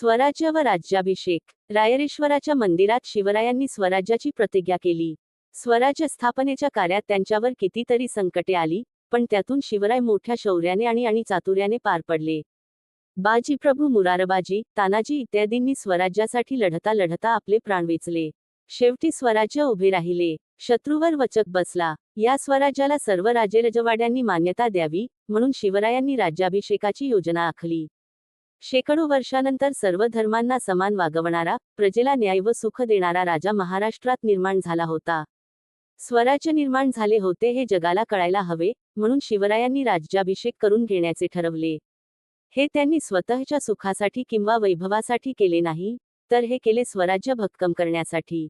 स्वराज्य व राज्याभिषेक. रायरेश्वराच्या मंदिरात शिवरायांनी स्वराज्याची प्रतिज्ञा केली. स्वराज्य स्थापनेच्या कार्यात त्यांच्यावर कितीतरी संकटे आली पण त्यातून शिवराय मोठ्या शौर्याने आणि आणि चातुर्याने पार पडले. बाजी प्रभू मुरारबाजी तानाजी इत्यादींनी स्वराज्यासाठी लढता लढता आपले प्राण वेचले. शेवटी स्वराज्य उभे राहिले. शत्रूवर वचक बसला. या स्वराज्याला सर्व राजेरजवाड्यांनी मान्यता द्यावी म्हणून शिवरायांनी राज्याभिषेकाची योजना आखली. शेकडो वर्षानंतर सर्व धर्मांना समान वागवणारा प्रजेला न्याय व सुख देणारा राजा महाराष्ट्रात निर्माण झाला होता. स्वराज्य निर्माण झाले होते हे जगाला कळायला हवे म्हणून शिवरायांनी राज्याभिषेक करून घेण्याचे ठरवले. हे त्यांनी स्वतःच्या सुखासाठी किंवा वैभवासाठी केले नाही तर हे केले स्वराज्य भक्कम करण्यासाठी.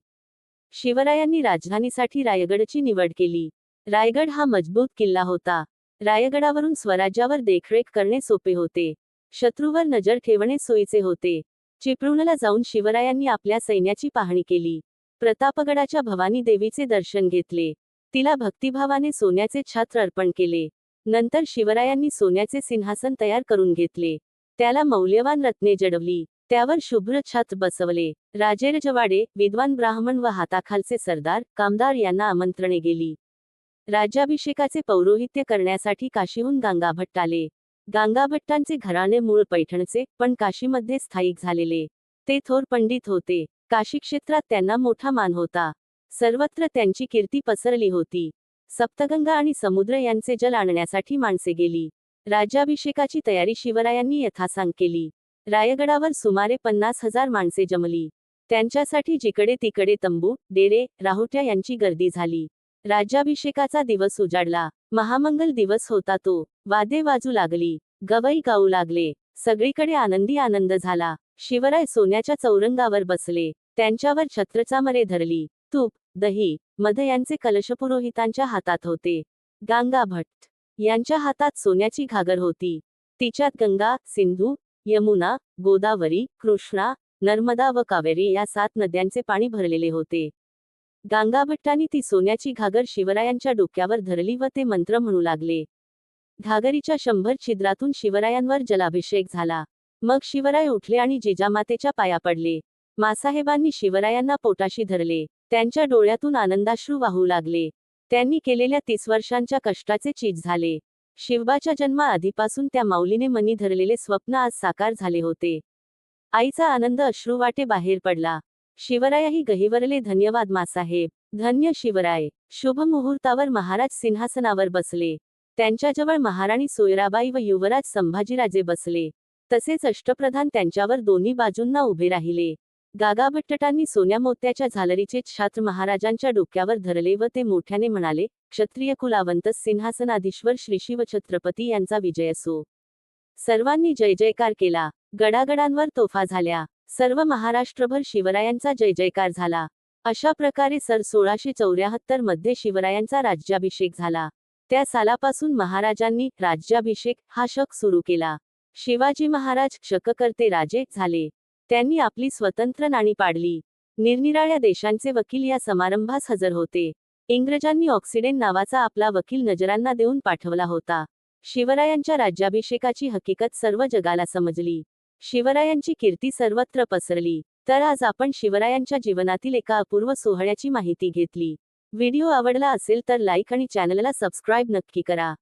शिवरायांनी राजधानीसाठी रायगडची निवड केली. रायगड हा मजबूत किल्ला होता. रायगडावरून स्वराज्यावर देखरेख करणे सोपे होते. शत्रूवर नजर ठेवणे सोयीचे होते. चिपळूणला जाऊन शिवरायांनी आपल्या सैन्याची पाहणी केली. प्रतापगडाच्या भवानी देवीचे दर्शन घेतले. तिला भक्तिभावाने सोन्याचे छात्र अर्पण केले. नंतर शिवरायांनी सोन्याचे सिंहासन तयार करून घेतले. त्याला मौल्यवान रत्ने जडवली. त्यावर शुभ्र छात्र बसवले. राजेरजवाडे विद्वान ब्राह्मण व हाताखालचे सरदार कामदार यांना आमंत्रणे गेली. राज्याभिषेकाचे पौरोहित्य करण्यासाठी काशीहून गंगाभट्ट आले. गांगाभट्टांचे घराणे मूळ पैठणचे पण काशीमध्ये स्थायिक झालेले. ते थोर पंडित होते. काशी क्षेत्रात त्यांना मोठा मान होता. सर्वत्र त्यांची कीर्ती पसरली होती. सप्तगंगा आणि समुद्र यांचे जल आणण्यासाठी माणसे गेली. राज्याभिषेकाची तयारी शिवरायांनी यथासांग केली. रायगडावर सुमारे पन्नास हजार माणसे जमली. त्यांच्यासाठी जिकडे तिकडे तंबू डेरे राहुट्या यांची गर्दी झाली. राज्याभिषेकाचा दिवस उजाडला. महामंगल दिवस होता तो. वादे वाजू लागली. गवई गाऊ लागले. सगळीकडे आनंदी आनंद झाला. शिवराय सोन्याच्या चौरंगावर बसले. त्यांच्यावर छत्रचामरे धरली. तूप दही मध यांचे कलशपुरोहितांच्या हातात होते. गांगा भट्ट यांच्या हातात सोन्याची घागर होती. तिच्यात गंगा सिंधू यमुना गोदावरी कृष्णा नर्मदा व कावेरी या सात नद्यांचे पाणी भरलेले होते. गांगाभट्टांनी ती सोन्याची घागर शिवरायांच्या डोक्यावर धरली व ते मंत्र म्हणू लागले. घागरीच्या शंभर छिद्रातून शिवरायांवर जलाभिषेक झाला. मग शिवराय उठले आणि जिजामातेच्या पाया पडले. मासाहेबांनी शिवरायांना पोटाशी धरले. त्यांच्या डोळ्यातून आनंदाश्रू वाहू लागले. त्यांनी केलेल्या तीस वर्षांच्या कष्टाचे चीज झाले. शिवबाच्या जन्मा आधीपासून त्या माऊलीने मनी धरलेले स्वप्न आज साकार झाले होते. आईचा आनंद अश्रुवाटे बाहेर पडला. शिवरायही गहिवरले धन्यवाद मासाहेब. धन्य शिवराय. शुभ मुहूर्तावर महाराज सिंहासनावर बसले. त्यांच्याजवळ महाराणी सोयराबाई व युवराज संभाजीराजे बसले. तसेच अष्टप्रधान त्यांच्यावर दोन्ही बाजूंना उभे राहिले. गागाभट्टटांनी सोन्या मोत्याच्या झालरीचे छात्र महाराजांच्या डोक्यावर धरले व ते मोठ्याने म्हणाले क्षत्रिय कुलावंत सिंहासनाधीश्वर श्री शिव छत्रपती यांचा विजय असो. सर्वांनी जय जयकार केला. गडागडांवर तोफा झाल्या. सर्व महाराष्ट्रभर शिवरायांचा जय जयकार झाला. अशा प्रकारे सर सोळाशे चौऱ्याहत्तरमध्ये शिवरायांचा राज्याभिषेक झाला. त्या सालापासून महाराजांनी राज्याभिषेक हा शक सुरू केला. शिवाजी महाराज शककर्ते राजे झाले. त्यांनी आपली स्वतंत्र नाणी पाडली. निरनिराळ्या देशांचे वकील या समारंभास हजर होते. इंग्रजांनी ऑक्सिडेंट नावाचा आपला वकील नजरांना देऊन पाठवला होता. शिवरायांच्या राज्याभिषेकाची हकीकत सर्व जगाला समजली. शिवरायांची कीर्ती सर्वत्र पसरली. तर आज आपण शिवरायांच्या जीवनातील एका अपूर्व सोहळ्याची माहिती घेतली. व्हिडिओ आवडला असेल तर लाईक आणि चॅनलला सबस्क्राईब नक्की करा.